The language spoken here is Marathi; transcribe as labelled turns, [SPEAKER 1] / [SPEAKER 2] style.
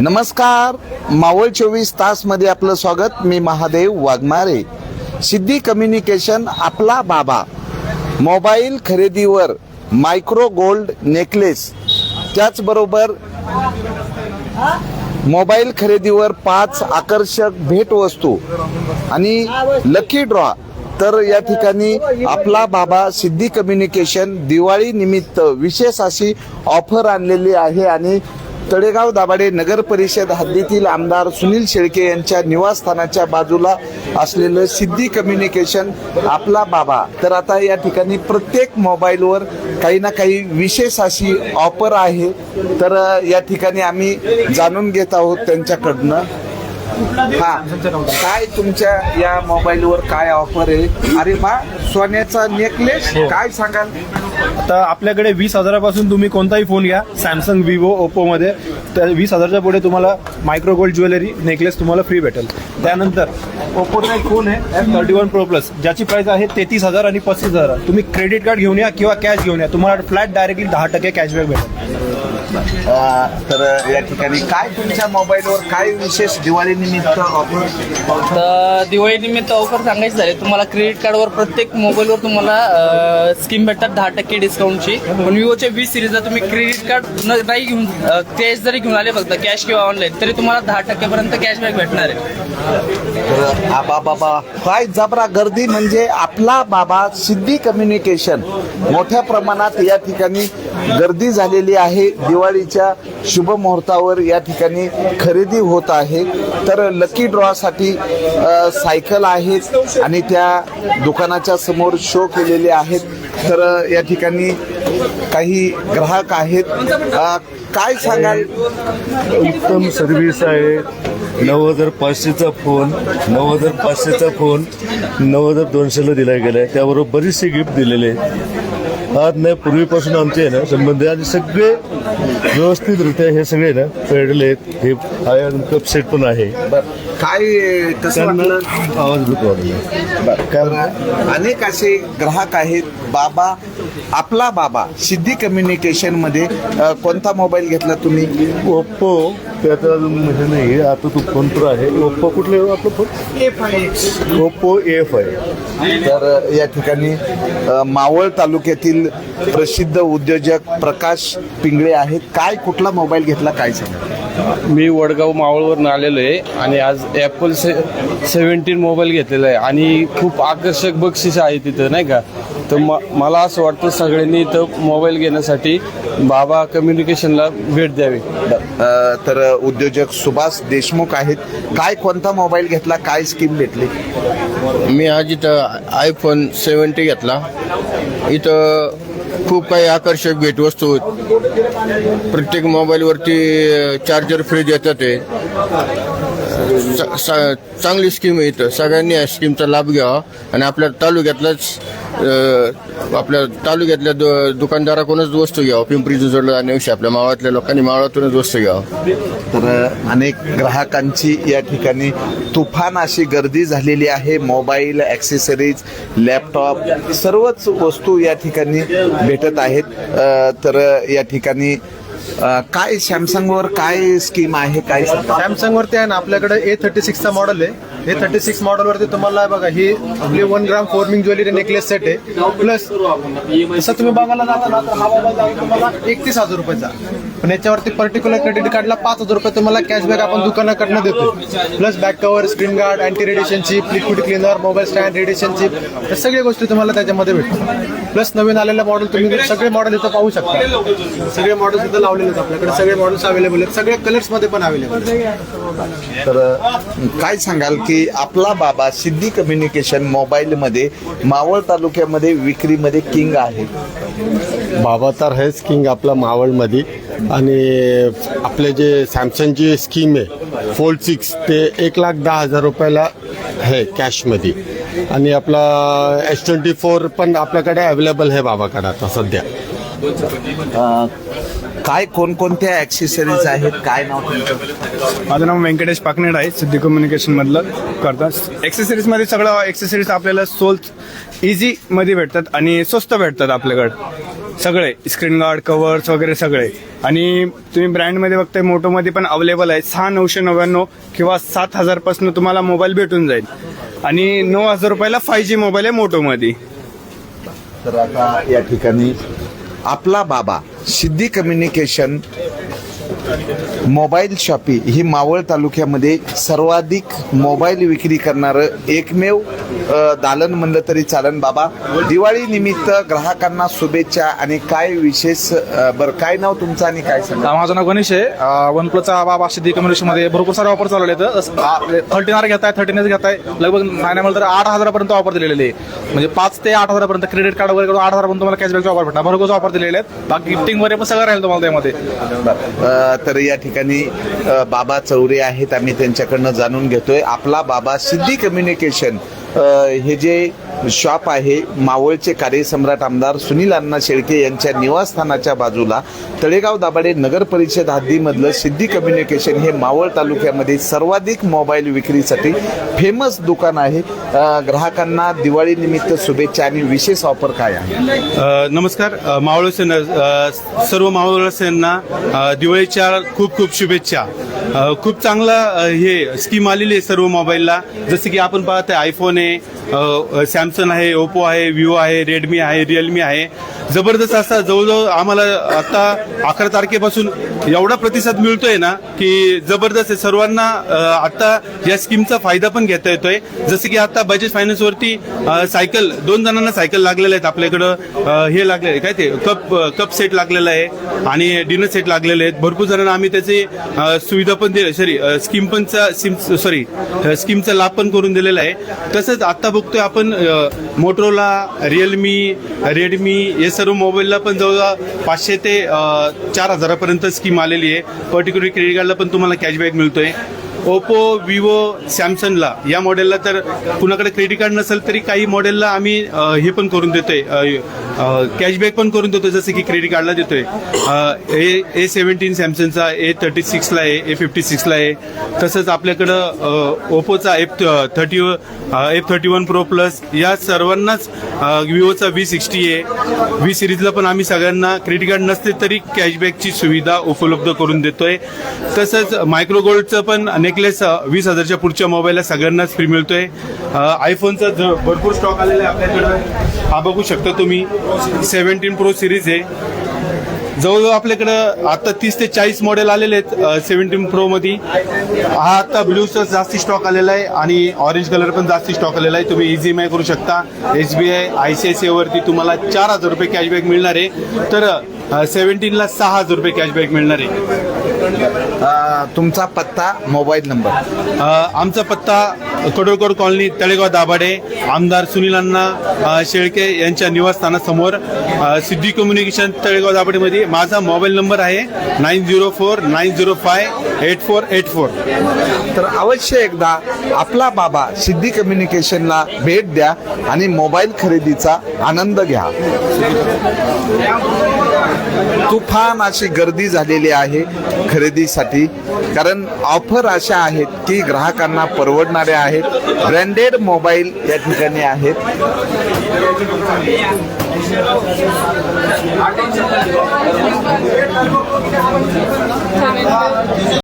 [SPEAKER 1] नमस्कार. मावळ चोवीस तासमध्ये आपलं स्वागत. मी महादेव वाघमारे. सिद्धी कम्युनिकेशन आपला बाबा. मोबाईल खरेदीवर मायक्रो गोल्ड नेकलेस. त्याचबरोबर मोबाईल खरेदीवर पाच आकर्षक भेटवस्तू आणि लकी ड्रॉ तर या ठिकाणी आपला बाबा सिद्धी कम्युनिकेशन दिवाळी निमित्त विशेष अशी ऑफर आणलेली आहे आणि तळेगाव दाभाडे नगर परिषद हद्दीतील आमदार सुनील शेळके यांच्या निवासस्थानाच्या बाजूला असलेलं सिद्धी कम्युनिकेशन आपला बाबा. तर आता या ठिकाणी प्रत्येक मोबाईलवर काही ना काही विशेष अशी ऑफर आहे. तर या ठिकाणी आम्ही जाणून घेत आहोत त्यांच्याकडनं. हा. काय तुमच्या या मोबाईलवर काय ऑफर आहे? अरे बा सोन्याचा नेकलेस काय सांगाल?
[SPEAKER 2] आता आपल्याकडे वीस हजारापासून तुम्ही कोणताही फोन घ्या. सॅमसंग विवो ओप्पो मध्ये. तर वीस हजारच्या पुढे तुम्हाला मायक्रो गोल्ड ज्वेलरी नेकलेस तुम्हाला फ्री भेटेल. त्यानंतर ओप्पोचा एक फोन आहे F thirty one pro plus ज्याची प्राइस आहे तेहतीस हजार आणि पस्तीस हजार. तुम्ही क्रेडिट कार्ड घेऊन या किंवा कॅश घेऊन या. तुम्हाला फ्लॅट डायरेक्टली दहा टक्के कॅशबॅक भेटेल.
[SPEAKER 1] तर या ठिकाणी काय तुमच्या मोबाईलवर काय विशेष दिवाळी निमित्त ऑफर
[SPEAKER 3] तर दिवाळी निमित्त ऑफर सांगायची झाली तुम्हाला क्रेडिट कार्डवर प्रत्येक मोबाईलवर तुम्हाला स्कीम भेटतात दहा टक्के डिस्काउंटची पण विवोच्या वीस सिरीजला तुम्ही क्रेडिट कार्ड नाही घेऊन कॅश जरी घेऊन आले फक्त कॅश किंवा ऑनलाईन तरी तुम्हाला दहा टक्क्यापर्यंत कॅशबॅक भेटणार आहे.
[SPEAKER 1] आबा बाबा काय जबरा गर्दी म्हणजे आपला बाबा सिद्धी कम्युनिकेशन मोठ्या प्रमाणात या ठिकाणी गर्दी झालेली आहे दिवाळीच्या शुभ मुहूर्तावर या ठिकाणी खरेदी होत आहे. तर लकी ड्रॉसाठी सायकल आहेत आणि त्या दुकानाच्या समोर शो केलेले आहेत. तर या ठिकाणी काही ग्राहक आहेत. काय सांगाल?
[SPEAKER 4] उत्तम सर्व्हिस आहे. नऊ हजार पाचशेचा फोन नऊ हजार पाचशेचा फोन नऊ हजार दोनशेला दिला गेला आहे त्याबरोबर बरीचशी गिफ्ट दिलेले आहेत आज नाही पूर्वीपासून आमचे आहे ना संबंध आणि सगळे व्यवस्थितरित्या हे सगळे ना पेडले आहेत. हे आहे कप सेट पण आहे.
[SPEAKER 1] काय कसं वाटलं?
[SPEAKER 4] त्यांना आवाज वाटला
[SPEAKER 1] तर अनेक असे ग्राहक आहेत. बाबा आपला बाबा सिद्धी कम्युनिकेशनमध्ये अ, कोणता मोबाईल घेतला तुम्ही?
[SPEAKER 4] ओप्पो त्याचा अजून हे नाही आता तो फोन तर आहे. ओप्पो कुठले हो आपलं फोन ओप्पो एफ आहे
[SPEAKER 1] तर या ठिकाणी मावळ तालुक्यातील प्रसिद्ध उद्योजक प्रकाश पिंगळे आहेत. काय कुठला मोबाईल घेतला काय सांगा?
[SPEAKER 5] मी वडगाव मावळवरून आलेलो आहे आणि आज ॲपल से सेव्हन्टीन मोबाईल घेतलेला आहे. आणि खूप आकर्षक बक्षीस आहे तिथं नाही का? तर म मला असं वाटतं सगळ्यांनी इथं मोबाईल घेण्यासाठी बाबा कम्युनिकेशनला भेट द्यावी.
[SPEAKER 1] अ, तर उद्योजक सुभाष देशमुख आहेत. काय कोणता मोबाईल घेतला? काय स्कीम भेटली?
[SPEAKER 6] मी आज इथं आयफोन सेवन्टी घेतला. इथं खूप काही आकर्षक भेटवस्तू प्रत्येक मोबाईलवरती चार्जर फ्री देतात चांगली स्कीम आहे इथं. सगळ्यांनी या स्कीमचा लाभ घ्यावा आणि आपल्या तालुक्यातलाच आपल्या तालुक्यातल्या दु- दुकानदाराकडूनच वस्तू घ्यावं. पिंपरी चिंचवड आणि आपल्या मावळातल्या लोकांनी मावळातूनच वस्तू घ्यावं.
[SPEAKER 1] तर अनेक ग्राहकांची या ठिकाणी तुफान अशी गर्दी झालेली आहे. मोबाईल ॲक्सेसरीज लॅपटॉप सर्वच वस्तू या ठिकाणी भेटत आहेत. तर या ठिकाणी काय सॅमसंगवर काय स्कीम आहे? काय सांगा?
[SPEAKER 2] सॅमसंग वरती आहे ना आपल्याकडे ए थर्टी सिक्सचा मॉडेल आहे. हे थर्टी सिक्स मॉडेल वरती तुम्हाला बघा ही आपली one gram forming jewellery necklace set आहे. प्लस जसं तुम्ही बघायला जाता ना तर हा मोबाईल जाईल तुम्हाला एकतीस हजार रुपयाचा पण याच्यावरती पर्टिक्युलर क्रेडिट कार्डला पाच हजार रुपये तुम्हाला कॅशबॅक आपण दुकानाकडनं देतो. Plus back cover screen guard anti radiation chip liquid cleaner mobile stand radiation chip या सगळ्या गोष्टी तुम्हाला त्याच्यामध्ये भेटतात. प्लस नवीन आलेले मॉडेल तुम्ही सगळे मॉडेल इथं पाहू शकता. सगळे मॉडेल्स इथं लावलेले आहेत आपल्याकडे. सगळे मॉडेल्स अवेलेबल आहेत. सगळ्या कलर्समध्ये पण अवेलेबल आहेत.
[SPEAKER 1] तर काय सांगाल? की आपला बाबा सिद्धी कम्युनिकेशन मोबाईलमध्ये मावळ तालुक्यामध्ये विक्रीमध्ये किंग आहे.
[SPEAKER 7] बाबा तर आहेच किंग आपला मावळमध्ये. आणि आपले जे सॅमसंगची स्कीम आहे फोल्ड सिक्स ते एक लाख दहा हजार रुपयाला आहे कॅशमध्ये आणि आपला एस ट्वेंटी फोर पण आपल्याकडे अवेलेबल आहे बाबाकडे आता सध्या.
[SPEAKER 1] काय कोणकोणत्या ॲक्सेसरीज आहेत? काय नाव तुमचं?
[SPEAKER 2] माझं नाव व्यंकटेश पाकनेड आहे. सिद्धी कम्युनिकेशन मधलं करता एक्सेसरीजमध्ये सगळं एक्सेसरीज आपल्याला सोल इझी मध्ये भेटतात आणि स्वस्त भेटतात आपल्याकडे.
[SPEAKER 8] सगळे. स्क्रीन गार्ड कव्हर्स वगैरे सगळे. आणि तुम्ही ब्रँडमध्ये बघताय मोटोमध्ये पण अवेलेबल आहे. सहा नऊशे नव्याण्णव किंवा सात हजारपासून तुम्हाला मोबाईल भेटून जाईल. आणि नऊ हजार रुपयाला फाय जी मोबाईल आहे मोटोमध्ये
[SPEAKER 1] तर आता या ठिकाणी आपला Baba Siddhi communication mobile shoppe ही मावळ तालुक्यामध्ये सर्वाधिक मोबाईल विक्री करणारं एकमेव दालन म्हणलं तरी चालन बाबा. दिवाळी निमित्त ग्राहकांना शुभेच्छा आणि काय विशेष बरं काय नाव तुमचं आणि काय सांगा?
[SPEAKER 9] माझं नाव गणेश आहे. वन प्लसचा बाबा सिद्धी मध्ये भरपूर सारे ऑफर चालवले आहेत. थर्टीन आर घेताय थर्टीन एस घेताय. लगभग नाही म्हणलं तर आठ हजारापर्यंत ऑफर दिलेले आहे म्हणजे पाच ते आठ हजारापर्यंत क्रेडिट कार्ड वगैरे करून आठ हजारापर्यंत तुम्हाला कॅशबॅकचा ऑफर भेटणार भरपूर ऑफर दिलेले आहेत. बाकी गिफ्टिंग वगैरे पण सगळं राहील तुम्हाला त्यामध्ये.
[SPEAKER 1] तर या ठिकाणी बाबा चौरे आहेत आम्ही त्यांच्याकडनं जाणून घेतोय. आपला बाबा सिद्धी कम्युनिकेशन हे जे शॉप आहे मावळचे कार्यसम्राट आमदार सुनील अण्णा शेळके यांच्या निवासस्थानाच्या बाजूला तळेगाव दाभाडे नगर परिषद हद्दीमधलं सिद्धी कम्युनिकेशन हे मावळ तालुक्यामध्ये सर्वाधिक मोबाईल विक्रीसाठी फेमस दुकान आहे. ग्राहकांना दिवाळीनिमित्त शुभेच्छा आणि विशेष ऑफर काय आहे?
[SPEAKER 8] नमस्कार. अ, मावळसेन सर्व मावळसेंना दिवाळीच्या खूप खूप शुभेच्छा. खूप चांगला हे स्कीम आलेली आहे सर्व मोबाईलला जसं की आपण पाहतोय आयफोन आहे सॅमसंग आहे ओप्पो आहे विवो आहे रेडमी आहे रिअलमी आहे. जबरदस्त असा जवळजवळ आम्हाला आता अकरा तारखेपासून एवढा प्रतिसाद मिळतोय ना की जबरदस्त आहे. सर्वांना आता या स्कीमचा फायदा पण घेता येतोय. जसं की आता बजाज फायनान्स वरती सायकल दोन जणांना सायकल लागलेल्या आहेत आपल्याकडं. हे लागले आहे, काय ते? कप कप सेट लागलेला आहे आणि डिनर सेट लागलेले आहेत. भरपूर जणांना आम्ही त्याची सुविधा पण दिली. सॉरी स्कीम पण सॉरी स्कीमचा लाभ पण करून दिलेला आहे. तसंच आता बघतोय आपण मोटरोला रिअलमी रेडमी हे सर्व मोबाईलला पण जवळजवळ पाचशे ते चार हजारापर्यंत स्कीम आलेली आहे. पर्टिक्युलर क्रेडिट कार्डला पण तुम्हाला कॅशबॅक मिळतोय. ओप्पो विवो सॅमसंगला या मॉडेलला तर कुणाकडे क्रेडिट कार्ड नसेल तरी काही मॉडेलला आम्ही हे पण करून देतोय कॅशबॅक पण करून देतो जसं की क्रेडिट कार्डला देतोय. ए ए सेव्हन्टीन सॅमसंगचा ए थर्टी सिक्सला आहे ए फिफ्टी सिक्सला आहे. तसंच आपल्याकडं ओपोचा ओप्पोचा F thirty F thirty one pro plus या सर्वांनाच विवोचा व्ही सिक्स्टी आहे. व्ही सिरीजला पण आम्ही सगळ्यांना क्रेडिट कार्ड नसते तरी कॅशबॅकची सुविधा उपलब्ध करून देतोय. तसंच मायक्रो गोल्डचं पण नेकलेस वीस हजारच्या पुढच्या मोबाईलला सगळ्यांनाच फ्री मिळतोय. आयफोनचा भरपूर स्टॉक आलेला आहे आपल्याकडं हा बघू शकता तुम्ही. सेव्हन्टीन प्रो सिरीज आहे. जवळजवळ आपल्याकडं आता तीस ते चाळीस मॉडेल आलेले आहेत सेव्हन्टीन प्रो मध्ये हा आता ब्ल्यूचा जास्ती स्टॉक आलेला आहे आणि ऑरेंज कलर पण जास्ती स्टॉक आलेला आहे. तुम्ही इझी एम आय करू शकता. S B I I C I C वरती तुम्हाला चार हजार रुपये कॅशबॅक मिळणार आहे. तर सेव्हन्टीनला सहा हजार रुपये कॅशबॅक मिळणार आहे.
[SPEAKER 1] तुमचा पत्ता मोबाईल नंबर.
[SPEAKER 8] आमचा पत्ता कडोळकोड कॉलनी तळेगाव दाभाडे आमदार सुनील अण्णा शेळके यांच्या निवासस्थानासमोर सिद्धी कम्युनिकेशन तळेगाव दाभाडेमध्ये माझा मोबाईल नंबर आहे nine zero four nine zero five eight four eight four.
[SPEAKER 1] तर अवश्य एकदा आपला बाबा सिद्धी कम्युनिकेशनला भेट द्या आणि मोबाईल खरेदीचा आनंद घ्या. तुफान अशी गर्दी झालेली आहे खरेदीसाठी. कारण ऑफर अशा आहेत की ग्राहकांना परवडणाऱ्या आहेत. ब्रँडेड मोबाईल या ठिकाणी आहेत.